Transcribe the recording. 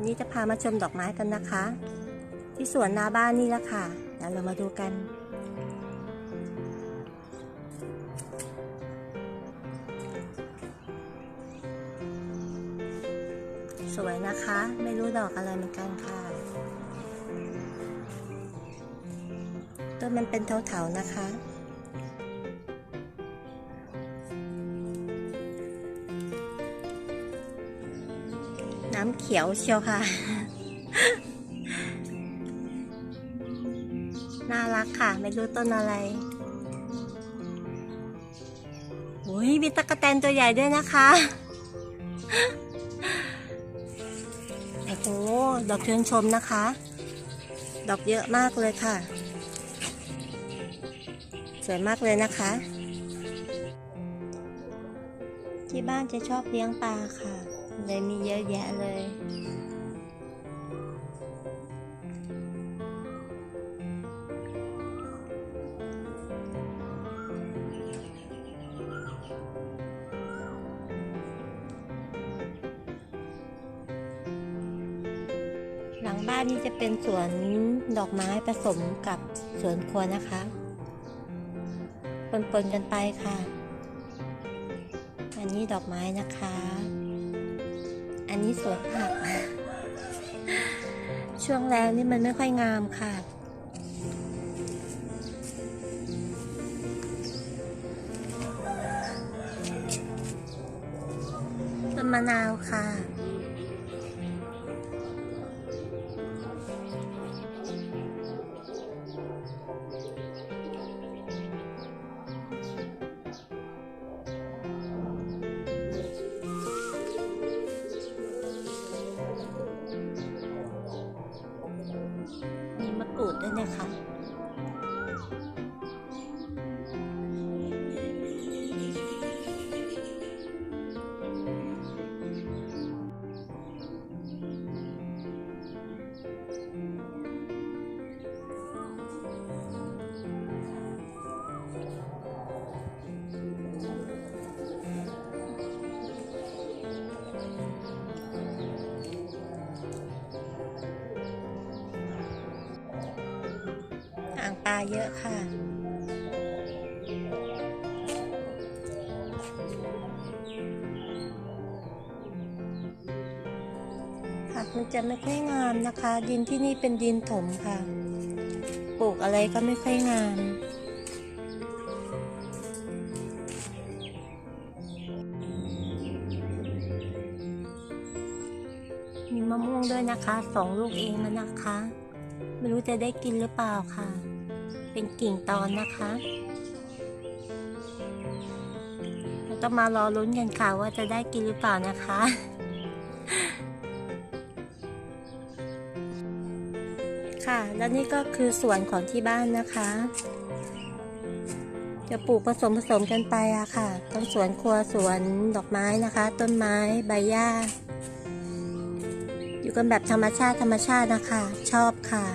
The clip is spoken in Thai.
วันนี้จะพามาชมดอกไม้กันนะคะ ที่สวนหน้าบ้านนี่แหละค่ะเดี๋ยวเรามาดูกัน สวยนะคะ ไม่รู้ดอกอะไรเหมือนกันค่ะ ต้นมันเป็นเถาๆนะคะ น้ำเขียวเชียวค่ะ น่ารักค่ะ ไม่รู้ต้นอะไรโอ้ยมีตะกะแตนตัวใหญ่ด้วยนะคะโอ้โหดอกเชิญชมนะคะ ดอกเยอะมากเลยค่ะ สวยมากเลยนะคะ ที่บ้านจะชอบเลี้ยงปลาค่ะ เลยมีเยอะแยะเลย หลังบ้านนี้จะเป็นสวนดอกไม้ผสมกับสวนครัวนะคะปนๆกันไปค่ะ อันนี้ดอกไม้นะคะ อันนี้สวนผัก ช่วงแรงนี่มันไม่ค่อยงามค่ะต้นมะนาวค่ะางปลาเยอะค่ะ ผักมันจะไม่ค่อยงามนะคะ ดินที่นี่เป็นดินถมค่ะ ปลูกอะไรก็ไม่ค่อยงามมีมะม่วงด้วยนะคะสองลูกเองแล้วนะคะ ไม่รู้จะได้กินหรือเปล่าค่ะ เป็นกิ่งตอนนะคะเราต้องมารอลุ้นกันค่ะว่าจะได้กินหรือเปล่านะคะค่ะแล้วนี่ก็คือสวนของที่บ้านนะคะ จะปลูกผสมผสมกันไปอะค่ะทั้งสวนครัวสวนดอกไม้นะคะ ต้นไม้ใบหญ้า อยู่กันแบบธรรมชาติธรรมชาตินะคะ ชอบค่ะ